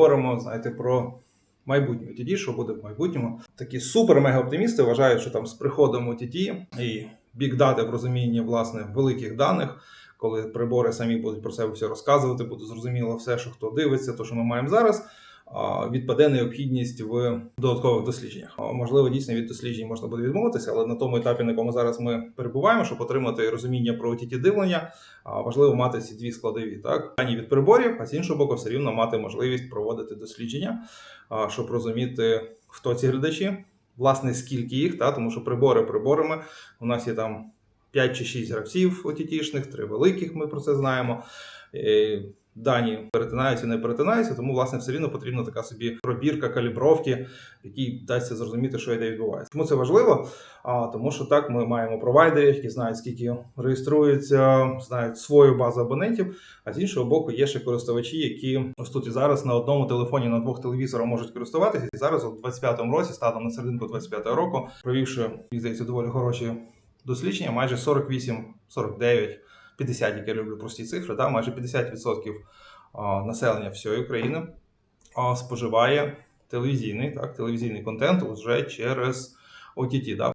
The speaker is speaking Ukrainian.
говоримо, знаєте, про майбутнє OTT, що буде в майбутньому. Такі супер-мега-оптимісти вважають, що там з приходом OTT і бік-дати в розумінні власне великих даних, коли прибори самі будуть про себе все розказувати, буде зрозуміло все, що хто дивиться, то що ми маємо зараз. Відпаде необхідність в додаткових дослідженнях. Можливо, дійсно від досліджень можна буде відмовитися, але на тому етапі, на якому зараз ми перебуваємо, щоб отримати розуміння про OTT дивлення, важливо мати ці дві складові. Так ані від приборів, а з іншого боку, все рівно мати можливість проводити дослідження, щоб розуміти, хто ці глядачі, власне, скільки їх, та тому що прибори приборами. У нас є там 5 чи 6 гравців OTT-шних, три великих, ми про це знаємо. Дані перетинаються, не перетинаються, тому власне все рівно потрібна така собі пробірка калібровки, який дасться зрозуміти, що йде відбувається. Чому це важливо? А тому, що так ми маємо провайдерів, які знають, скільки реєструється, знають свою базу абонентів. А з іншого боку, є ще користувачі, які ось тут і зараз на одному телефоні на двох телевізорах можуть користуватися. І зараз, у 25-му році, станом на серединку 25-го року, провівши мені здається, доволі хороші дослідження, майже 48, 49, 50, як я люблю прості цифри, та, майже 50% населення всієї України споживає телевізійний, так, телевізійний контент вже через OTT. Да.